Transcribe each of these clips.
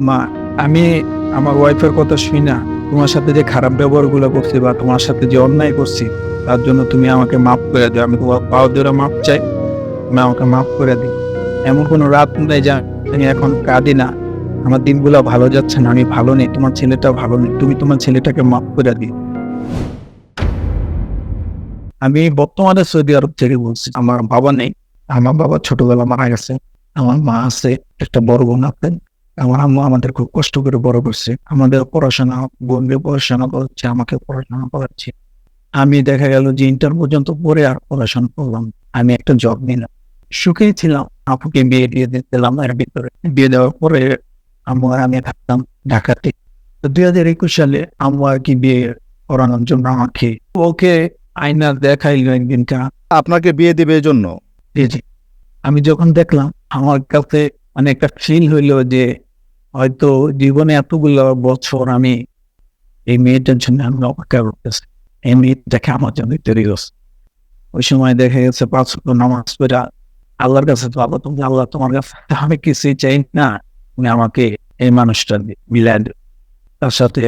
মা, আমি আমার ওয়াইফের কথা শুই না। তোমার সাথে যে খারাপ ব্যবহারগুলো করছি বা তোমার সাথে যে অন্যায় করছি, তার জন্য তুমি আমাকে মাফ করে দিও। আমি তোমার পাও ধরে মাফ চাই। তুমি আমাকে মাফ করে দিও এমন কোনো রাত নেই যা আমি এখন কাঁদি না। আমার দিনগুলো ভালো যাচ্ছে না, আমি ভালো নেই। তোমার ছেলেটা ভালো নেই। তুমি তোমার ছেলেটাকে মাফ করে দিও। আমি বর্তমানে সৌদি আরব থেকে বলছি, আমার বাবা নেই। আমার বাবা ছোটবেলা মারা গেছে। আমার মা আছে, একটা বড় বোন আছে। আমার আম্মু আমাদের খুব কষ্ট করে বড় করছে। আমাদের পড়াশোনা বোনকে পড়াশোনা করছে আমাকে পড়াশোনা করাচ্ছে। আমি দেখা গেল যে ইন্টার পর্যন্ত পড়ে আর পড়াশোনা করলাম আমি একটা জব নিলাম। সুখেই ছিলাম। আপুকে বিয়ে দিয়ে দিলাম এর ভিতরে। বিয়ে দেওয়ার পরে আম্মু আর আমি থাকতাম ঢাকাতে। তো দুই হাজার একুশ সালে আম্মু আর কি বিয়ে করানোর জন্য আমাকে ওকে আয়না দেখাইলো একদিনকা আপনাকে বিয়ে দিবে এই জন্য? জি জি। আমি যখন দেখলাম আমার কাছে মানে একটা ফিল হইল যে হয়তো জীবনে এতগুলো বছর আমি এই মেয়েটার জন্য আমি অপেক্ষা করতেছি। এই মেয়েটাকে আমার জন্য তৈরি হচ্ছে ওই সময় দেখা গেছে পাঁচ নামাজ পড়া আল্লাহর কাছে তো আল্লাহ তুমি আল্লাহ, তোমার কাছে আমি কিছুই চাই না। তুমি আমাকে এই মানুষটা মিলাই। তার সাথে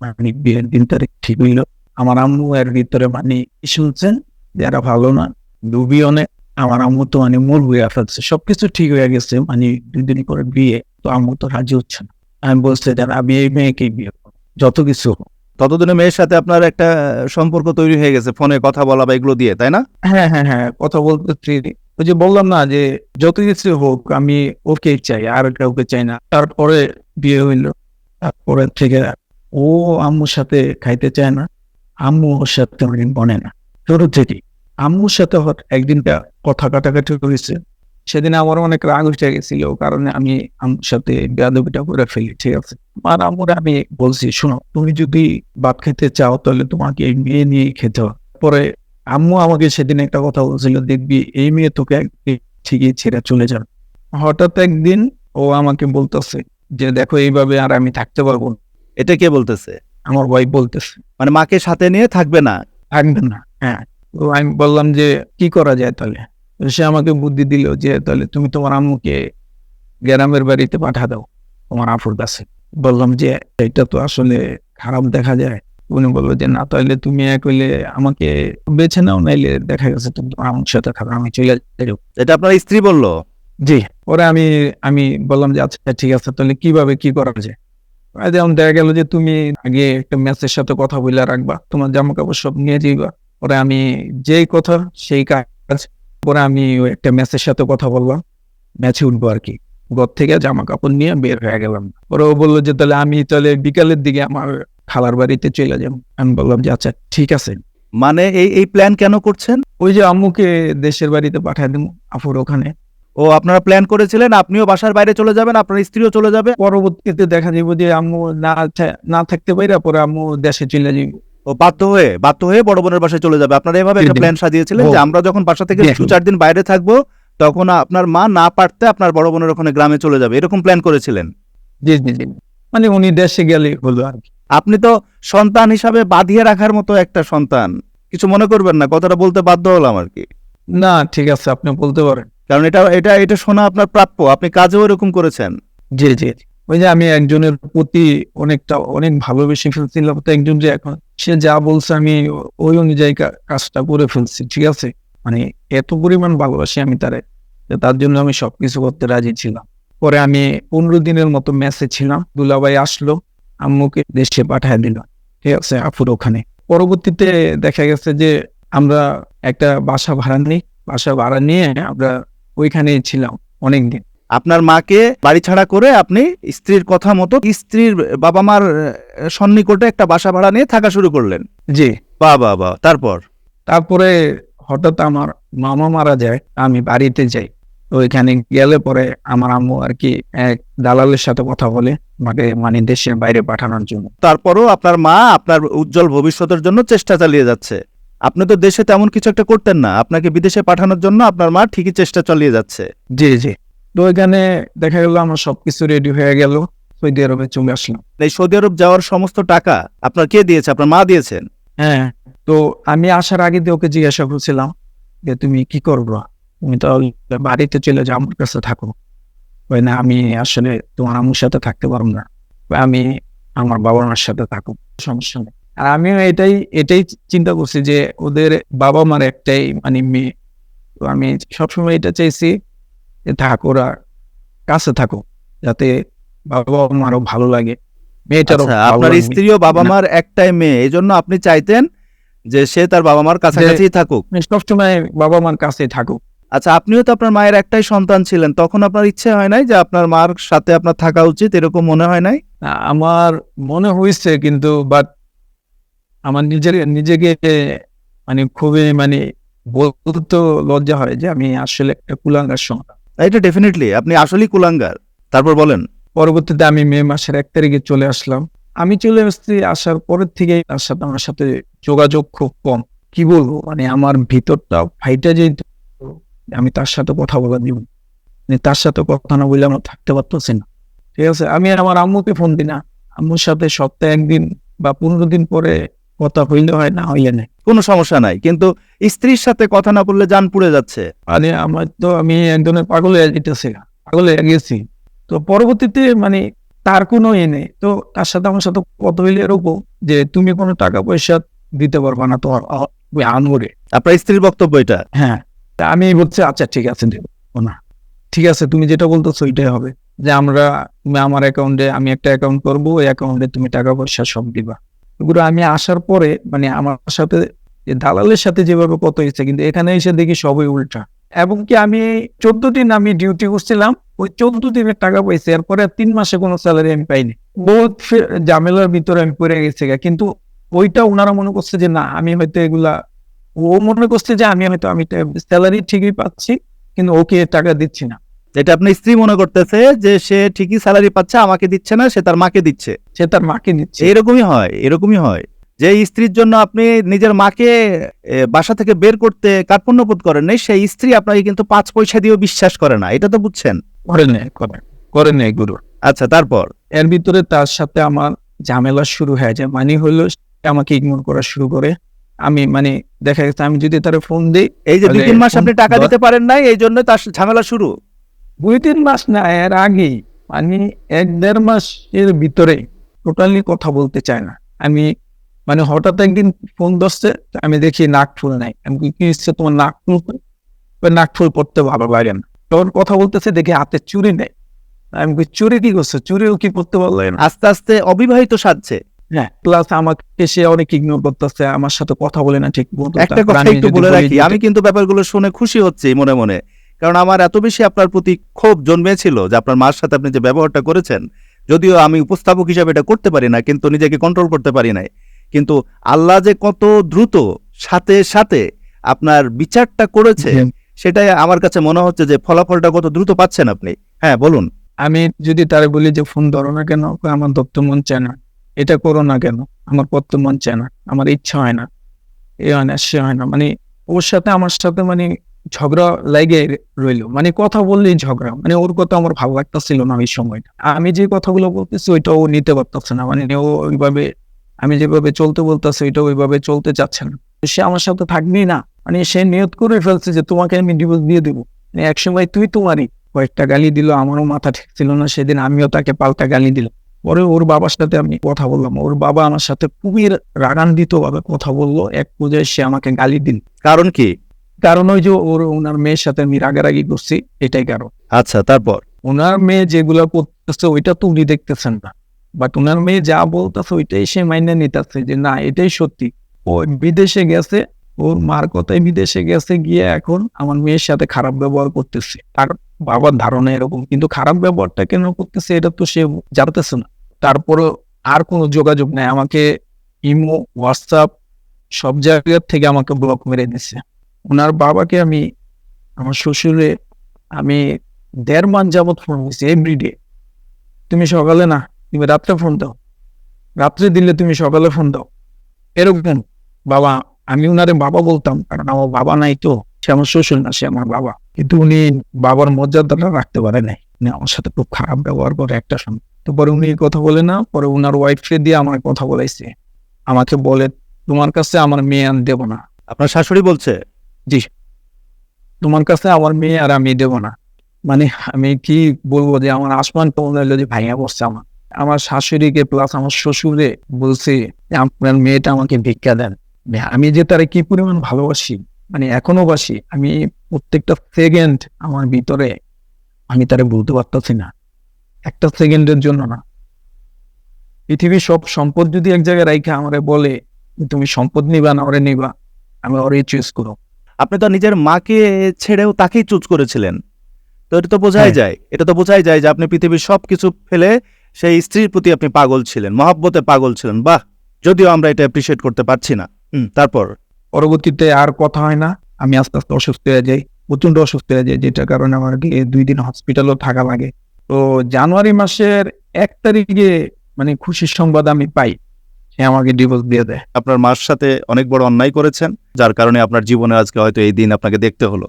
মানে বিয়ের দিন তারিখ ঠিক হইল। আমার আম্মু এর ভিতরে মানে শুনছেন? যারা ভালো না ডুবি অনেক আমার আম্মু তো মানে মূল হয়ে ফেলছে সবকিছু ঠিক হয়ে গেছে। মানে দুই দিন পরে বিয়ে। তো আম্মু তো রাজি হচ্ছে না। আমি বলছি যে আমি এই মেয়েকে বিয়ে করব। যত কিছু হোক। ততদিনে মেয়ের সাথে আপনার একটা সম্পর্ক তৈরি হয়ে গেছে ফোনে কথা বলা বা এগুলো দিয়ে তাই না? হ্যাঁ হ্যাঁ হ্যাঁ কথা বলতে ওই যে বললাম না যে যত কিছু হোক আমি ওকে চাই আর কাউকে চাই না। তারপরে বিয়ে হইল। তারপরে থেকে ও আম্মুর সাথে খাইতে চায় না। আম্মু ওর সাথে অনেক বনে না। ছোট থেকে আম্মুর সাথে একদিনটা কথা কাটাকাটি হয়েছে। সেদিন আমার অনেক রাগ উঠে গেছিল কারণ আমি আম্মুর সাথে বেয়াদবিটা করে ফেলি ঠিক আছে? আর আম্মুর আমি বলছি শোনো তুমি যদি ভাত খেতে চাও তাহলে তোমাকে এই মেয়ে নিয়ে খেতে হবে। পরে আম্মু আমাকে সেদিন একটা কথা বলছিল দেখবি এই মেয়ে তোকে একদিন ঠিকই ছেড়ে চলে যাবে। হঠাৎ একদিন ও আমাকে বলতেছে যে দেখো এইভাবে আর আমি থাকতে পারব এটা কে বলতেছে? আমার ওয়াইফ বলতেছে। মানে মাকে সাথে নিয়ে থাকবে না? থাকবে না হ্যাঁ। তো আমি বললাম যে কি করা যায় তাহলে? সে আমাকে বুদ্ধি দিল যে তাহলে তুমি তোমার আম্মুকে গ্রামের বাড়িতে পাঠা দাও তোমার আফুর কাছে। বললাম যে এটা তো আসলে খারাপ দেখা যায়। উনি বলল যে না তাহলে তুমি এক হইলে আমাকে বেছে নাও নাইলে দেখা গেছে তুমি তোমার আমার সাথে থাকো আমি চলে এটা আপনার স্ত্রী বলল? জি ওরা আমি আমি বললাম যে আচ্ছা ঠিক আছে তাহলে কীভাবে কি করা যায়? যেমন দেখা গেল যে তুমি আগে একটা ম্যাচের সাথে কথা বলে রাখবা তোমার জামা কাপড় সব নিয়ে যাইবা। ওরা আমি যেই কথা সেই কাজ পরে আমি ওই একটা ম্যাচের সাথে কথা বললাম ম্যাচে উঠবো আর কি। ঘর থেকে জামা কাপড় নিয়ে বের হয়ে গেলাম। পরে ও বলল যে তাহলে আমি তাহলে বিকালের দিকে আমার খালার বাড়িতে চলে যাব। আমি বললাম যে আচ্ছা ঠিক আছে। মানে এই এই প্ল্যান কেন করছেন? ওই যে আম্মুকে দেশের বাড়িতে পাঠায় দেবো আফুর ওখানে। ও আপনারা প্ল্যান করেছিলেন আপনিও বাসার বাইরে চলে যাবেন আপনার স্ত্রীও চলে যাবে? পরবর্তীতে দেখা যাবে যে আম্মু না না থাকতে পারে পরে আম্মু দেশে চলে যাবে ও বাধ্য হয়ে বাধ্য হয়ে বড় বোনের বাসায় চলে যাবে। আপনারা এভাবে একটা। প্ল্যান সাজিয়েছিলেন যে আমরা যখন বাসা থেকে দু চার দিন বাইরে থাকব তখন আপনার মা না পারতে আপনার বড় বোনের ওখানে গ্রামে চলে যাবে। এরকম প্ল্যান করেছিলেন? জি জি জি। মানে উনি দেশে গেলে হলো আর কি। আপনি তো সন্তান হিসাবে বাঁধিয়ে রাখার মতো একটা সন্তান। কিছু মনে করবেন না কথাটা বলতে বাধ্য হলাম আর কি। না ঠিক আছে আপনি বলতে পারেন। কারণ এটা এটা এটা শোনা আপনার প্রাপ্য। আপনি কাজেও এরকম করেছেন। জি জি। ওই যে আমি একজনের প্রতি অনেকটা, অনেক ভালোবেসে ফেলছিলাম তো একজন যে এখন, সে যা বলছে আমি ওই অনুযায়ী কাজটা করে ফেলছি, ঠিক আছে? মানে এত পরিমাণ ভালোবাসি আমি তারে তার জন্য আমি সবকিছু করতে রাজি ছিলাম। পরে আমি পনেরো দিনের মতো ম্যাচে ছিলাম, দুলাভাই আসলো, আম্মুকে দেশে পাঠায় দিল, ঠিক আছে আফুর ওখানে। পরবর্তীতে দেখা গেছে যে আমরা একটা বাসা ভাড়া নিই, বাসা ভাড়া নিয়ে আমরা ওইখানেই ছিলাম অনেকদিন। আপনার মাকে বাড়ি ছাড়া করে আপনি স্ত্রীর কথা মতো স্ত্রীর বাবা মার সন্নিকটে একটা বাসা ভাড়া নিয়ে থাকা শুরু করলেন। জি। বাহ বাহ বাহ। তারপর? তারপরে হঠাৎ আমার মামা মারা যায় আমি বাড়িতে যাই। ওইখানে গেলে পরে আমার আম্মু আর কি এক দালালের সাথে কথা বলে আমাকে মানে দেশের বাইরে পাঠানোর জন্য। তারপরও আপনার মা আপনার উজ্জ্বল ভবিষ্যতের জন্য চেষ্টা চালিয়ে যাচ্ছে। আপনি তো দেশে তেমন কিছু একটা করতেন না আপনাকে বিদেশে পাঠানোর জন্য আপনার মা ঠিকই চেষ্টা চালিয়ে যাচ্ছে। জি জি। তো ওইখানে দেখা গেল আমার সবকিছু রেডি হয়ে গেল সৌদি আরবে চলে আসলাম। এই সৌদি আরব যাওয়ার সমস্ত টাকা আপনার কে দিয়েছে? আপনার মা দিয়েছেন? হ্যাঁ তো আমি আসার আগে দিয়ে ওকে জিজ্ঞাসা করছিলাম যে তুমি কি করব? তুমি তো বাড়িতে চলে যাও আমার কাছে থাকো। ওই না আমি আসলে তোমার আম্মুর সাথে থাকতে পারব না। আমি আমার বাবা মার সাথে থাকব সমস্যা নেই। আর আমিও এটাই এটাই চিন্তা করছি যে ওদের বাবা মার একটাই মানে মেয়ে। তো আমি সবসময় এটা চাইছি থাক ওরা কাছে থাকুক যাতে বাবা মারও ভালো লাগে। মেয়েটারও আচ্ছা আপনার। স্ত্রীও বাবা মার একটাই মেয়ে এই জন্য আপনি চাইতেন যে সে তার বাবা মার কাছাকাছি থাকুক। সবসময় বাবা মার কাছে থাকুক। আচ্ছা আপনিও তো আপনার মায়ের একটাই সন্তান ছিলেন তখন আপনার ইচ্ছে হয় নাই যে আপনার মার সাথে আপনার থাকা উচিত এরকম মনে হয় নাই? আমার মনে হয়েছে কিন্তু বাট আমার নিজের নিজেকে মানে খুবই মানে বলতে লজ্জা হয় যে আমি আসলে একটা কুলাঙ্গার সন্তান। এটা ডেফিনেটলি আপনি আসলেই কুলাঙ্গার। তারপর বলেন। পরবর্তীতে আমি মে মাসের এক তারিখে চলে আসলাম। আমি চলে আসছি, আসার পরের থেকে আমার সাথে যোগাযোগ খুব কম। কি বলব? মানে আমার ভিতরটা ফাইটা যে আমি তার সাথে কথা বলা দিব। মানে তার সাথে কথা না বললে আমরা থাকতে পারতেছি না। ঠিক আছে? আমি আমার আম্মুকে ফোন দিই না। আম্মুর সাথে সপ্তাহে একদিন বা পনেরো দিন পরে কথা হইলে হয়, না হইলে নেই। কোনো সমস্যা নাই কিন্তু স্ত্রীর সাথে কথা না বললে যান পুড়ে যাচ্ছে। মানে আমার তো আমি একজনের পাগল যেতেছি পাগল হয়ে গেছি। তো পরবর্তীতে মানে তার কোনো এ নেই তো তার সাথে আমার সাথে কত হইলে এরকম যে তুমি কোনো টাকা পয়সা দিতে পারবা না তোমার ওই আনগরে আপনার স্ত্রীর বক্তব্য এটা? হ্যাঁ তা আমি বলছি আচ্ছা ঠিক আছে না ঠিক আছে তুমি যেটা বলতেছো ওইটাই হবে। যে আমরা আমার অ্যাকাউন্টে আমি একটা অ্যাকাউন্ট করব ওই অ্যাকাউন্টে তুমি টাকা পয়সা সব দিবা। এগুলো আমি আসার পরে মানে আমার সাথে দালালের সাথে যেভাবে কত হয়েছে, কিন্তু এখানে এসে দেখি সবই উল্টা এবং কি আমি চোদ্দ দিন আমি ডিউটি করছিলাম, ওই চোদ্দ দিনের টাকা পাইছি এরপরে তিন মাসে কোনো স্যালারি আমি পাইনি বহুত ঝামেলার ভিতরে আমি পড়ে গেছি। কিন্তু ওইটা ওনারা মনে করছে যে না, আমি হয়তো এগুলা, ও মনে করছে যে আমি হয়তো, আমি স্যালারি ঠিকই পাচ্ছি, কিন্তু ওকে টাকা দিচ্ছি না এটা আপনার স্ত্রী মনে করতেছে যে সে ঠিকই স্যালারি পাচ্ছে আমাকে দিচ্ছে না সে তার মাকে দিচ্ছে। সে তার মাকে দিচ্ছে এরকমই হয় এরকমই হয়। যে স্ত্রীর জন্য আপনি নিজের মাকে বাসা থেকে বের করতে কার্পণ্যবোধ করেন নাই সেই স্ত্রী আপনাকে কিন্তু পাঁচ পয়সা দিয়েও বিশ্বাস করে না। এটা তো বুঝছেন? করে করে গুরু। আচ্ছা তারপর? এর ভিতরে তার সাথে আমার ঝামেলা শুরু হয়ে যায়। মানে হলো আমাকে ইগনোর করা শুরু করে। আমি মানে দেখা গেছে আমি যদি তার ফোন দিই এই যে দুই তিন মাস আপনি টাকা দিতে পারেন নাই এই জন্য তার ঝামেলা শুরু। দুই তিন মাস না এর আগেই। মানে এক দেড় মাসের ভিতরে টোটালি কথা বলতে চায় না। আমি মানে হঠাৎ একদিন ফোন দশছে আমি দেখি নাক ফুল নাই। আমি কি হচ্ছে তোমার নাক ফুল নাক ফুল পড়তে ভালো লাগে না তখন কথা বলতেছে দেখি হাতে চুরি নেই। আমি বলি, চুরি কি করছে? চুরিও কি পড়তে ভালো লাগে না? আস্তে আস্তে অবিবাহিত সাজছে। হ্যাঁ প্লাস আমাকে সে অনেক ইগনোর করতেছে আমার সাথে কথা বলে না ঠিক একটা কথা আমি একটু বলে রাখি আমি কিন্তু ব্যাপারগুলো শুনে খুশি হচ্ছি মনে মনে। কারণ আমার এত বেশি আপনার প্রতি ক্ষোভ জন্মেছিল যে আপনার মার সাথে আপনি যে ব্যবহারটা করেছেন যদিও আমি উপস্থাপক হিসাবে এটা করতে পারি না কিন্তু নিজেকে কন্ট্রোল করতে পারি নাই। কিন্তু আল্লাহ যে কত দ্রুত সাথে সাথে আপনার বিচারটা করেছে সেটাই আমার কাছে মনে হচ্ছে যে ফলাফলটা কত দ্রুত পাচ্ছেন আপনি। হ্যাঁ বলুন। আমি যদি তারে বলি যে ফোন ধরো না কেন আমার ধরতে মন চায় না। এটা করো না কেন আমার করতে মন চায় না আমার ইচ্ছা হয় না। এ হয় না সে হয় না। মানে ওর সাথে আমার সাথে মানে ঝগড়া লাগে রইল। মানে কথা বললেই ঝগড়া। মানে ওর কথা আমার ভালো লাগতেছিল না ওই সময়টা আমি যে কথাগুলো বলতেছি ওইটা ও নিতে পারতেছে না। মানে ও ওইভাবে, আমি যেভাবে চলতে বলতেছে ওইটা ওইভাবে চলতে চাচ্ছে না। সে আমার সাথে থাকবেই না। মানে সে নিয়ত করে ফেলছে যে তোমাকে আমি ডিভোর্স দিয়ে দেবো। মানে একসময় তুই তোমারই। কয়েকটা গালি দিল, আমারও মাথা ঠিক ছিল না। সেদিন আমিও তাকে পাল্টা গালি দিলাম। পরে ওর বাবার সাথে আমি কথা বললাম। ওর বাবা আমার সাথে খুবই রাগান্বিত ভাবে কথা বলল। এক পর্যায়ে সে আমাকে গালি দিল। কারণ কি? কারণ ওই যে ওর ওনার মেয়ের সাথে আমি রাগারাগি করছি এটাই কারণ। আচ্ছা তারপর? ওনার মেয়ে যেগুলো করতেছে ওইটা তো উনি দেখতেছেন না। বাট ওনার মেয়ে যা বলতেছে ওইটাই সে মাইনে নিতেছে যে না এটাই সত্যি। ও বিদেশে গেছে ওর মার কথায় বিদেশে গেছে গিয়ে এখন আমার মেয়ের সাথে খারাপ ব্যবহার করতেছে। তার বাবার ধারণা এরকম কিন্তু খারাপ ব্যবহারটা কেন করতেছে এটা তো সে জানতেছে না। তারপরে আর কোনো যোগাযোগ নাই। আমাকে ইমো হোয়াটসঅ্যাপ সব জায়গার থেকে আমাকে ব্লক মেরে দিছে। ওনার বাবাকে আমি, আমার শ্বশুরে আমি দেড় মান যাবৎ ফোন হয়েছে এভরিডে তুমি সকালে না, তুমি রাত্রে ফোন দাও। রাত্রে দিলে তুমি সকালে ফোন দাও। এরকম বাবা, আমি উনারে বাবা বলতাম, কারণ আমার বাবা নাই তো, সে আমার শ্বশুর না, সে আমার বাবা। কিন্তু উনি বাবার মর্যাদাটা রাখতে পারে নাই। উনি আমার সাথে খুব খারাপ ব্যবহার করে একটা সময়। তো পরে উনি কথা বলে না, পরে উনার ওয়াইফকে দিয়ে আমার কথা বলাইছে। আমাকে বলে, তোমার কাছে আমার মেয়ে আন দেবো না। আপনার শাশুড়ি বলছে তোমার কাছে আমার মেয়ে আর আমি দেবো না। মানে আমি কি বলব যে আমার আসমান তো মনে হলো যে ভাইয়া বসছে আমার। আমার শাশুড়িকে প্লাস আমার শ্বশুরে বলছে আপনার মেয়েটা আমাকে ভিক্ষা দেন। আমি যে তারে কি পরিমাণ ভালোবাসি মানে এখনও বাসি, আমি প্রত্যেকটা সেকেন্ড আমার ভিতরে আমি তারে বলতে পারতাছি না। একটা সেকেন্ডের জন্য না। পৃথিবীর সব সম্পদ যদি এক জায়গায় রাইখা আমারে বলে তুমি সম্পদ নিবা না, ওরে নিবা, আমি ওরে চুজ করো আপনি তো নিজের মাকে ছেড়েও তাকেই চুজ করেছিলেন। তো এটা তো বোঝাই হ্যাঁ। যায়। এটা তো বোঝাই যায় যে আপনি পৃথিবীর সবকিছু ফেলে সেই স্ত্রীর প্রতি আপনি পাগল ছিলেন মহাব্বতে পাগল ছিলেন। বাহ! যদিও আমরা এটা অ্যাপ্রিসিয়েট করতে পারছি না। তারপর? পরবর্তীতে আর কথা হয় না। আমি আস্তে আস্তে অসুস্থ হয়ে যাই প্রচণ্ড অসুস্থ হয়ে যাই যেটার কারণে আমার দুই দিন হসপিটালও থাকা লাগে। তো জানুয়ারি মাসের এক তারিখে মানে খুশির সংবাদ আমি পাই। আমাকে ডিভোর্স দিয়ে দেয়। আপনার মার সাথে অনেক বড় অন্যায় করেছেন, যার কারণে আপনার জীবনে আজকে হয়তো এই দিন আপনাকে দেখতে হলো।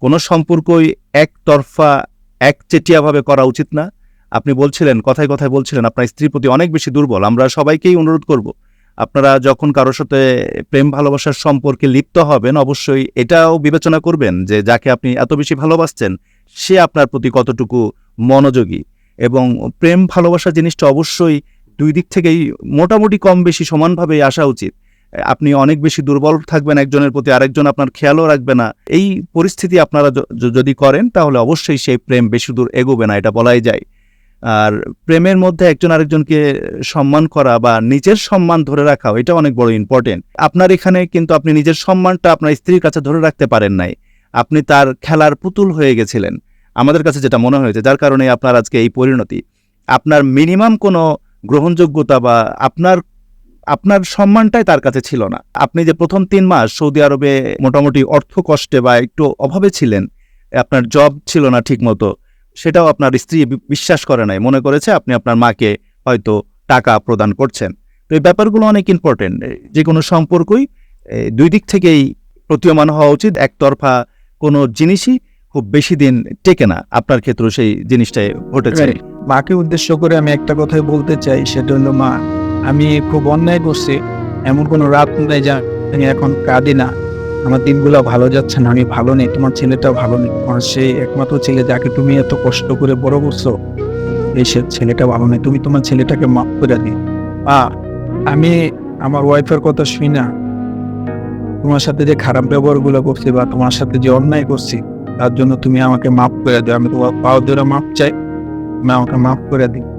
কোনো সম্পর্কই একতরফা, একচেটিয়াভাবে করা উচিত না। আপনি বলছিলেন, কথায় কথায় বলছিলেন, আপনার স্ত্রীর প্রতি অনেক বেশি দুর্বল। আমরা সবাইকেই অনুরোধ করব, আপনারা যখন কারোর সাথে প্রেম ভালোবাসার সম্পর্কে লিপ্ত হবেন, অবশ্যই এটাও বিবেচনা করবেন যে যাকে আপনি এত বেশি ভালোবাসছেন, সে আপনার প্রতি কতটুকু মনোযোগী। এবং প্রেম ভালোবাসা জিনিসটা অবশ্যই দুই দিক থেকেই মোটামুটি কম বেশি সমানভাবেই আসা উচিত। আপনি অনেক বেশি দুর্বল থাকবেন একজনের প্রতি, আরেকজন আপনার খেয়ালও রাখবে না। এই পরিস্থিতি আপনারা যদি করেন, তাহলে অবশ্যই সেই প্রেম বেশি দূর এগোবে না, এটা বলাই যায়। আর প্রেমের মধ্যে একজন আরেকজনকে সম্মান করা বা নিজের সম্মান ধরে রাখা এটা অনেক বড় ইম্পর্টেন্ট আপনার এখানে কিন্তু আপনি নিজের সম্মানটা আপনার স্ত্রীর কাছে ধরে রাখতে পারেন নাই। আপনি তার খেলার পুতুল হয়ে গেছিলেন। আমাদের কাছে যেটা মনে হয়েছে, যার কারণে আপনার আজকে এই পরিণতি। আপনার মিনিমাম কোনো গ্রহণযোগ্যতা বা আপনার আপনার সম্মানটাই তার কাছে ছিল না। আপনি যে প্রথম তিন মাস সৌদি আরবে মোটামুটি অর্থ কষ্টে বা একটু অভাবে ছিলেন, আপনার জব ছিল না ঠিক মতো সেটাও আপনার স্ত্রী বিশ্বাস করে নাই। মনে করেছে আপনি আপনার মাকে হয়তো টাকা প্রদান করছেন। তো এই ব্যাপারগুলো অনেক ইম্পর্টেন্ট যে কোনো সম্পর্কই দুই দিক থেকেই প্রতীয়মান হওয়া উচিত। একতরফা কোনো জিনিসই খুব বেশি দিন টেকে না আপনার ক্ষেত্রেও সেই জিনিসটাই ঘটেছে. মাকে উদ্দেশ্য করে আমি একটা কথাই বলতে চাই সেটা হলো মা আমি খুব অন্যায় করছি এমন কোনো রাত নেই যা আমি এখন কাঁদি না। আমার দিনগুলো ভালো যাচ্ছে না আমি ভালো নেই তোমার ছেলেটাও ভালো নেই। তোমার সেই একমাত্র ছেলে যাকে তুমি এত কষ্ট করে বড় করছ এই সে ছেলেটা ভালো নেই। তুমি তোমার ছেলেটাকে মাফ করে দিও। মা আমি আমার ওয়াইফের কথা শুই না। তোমার সাথে যে খারাপ ব্যবহারগুলো করছি বা তোমার সাথে যে অন্যায় করছি তার জন্য তুমি আমাকে মাফ করে দেও, আমি তোমার পাও ধরে মাফ চাই। তুমি আমাকে মাফ করে দিও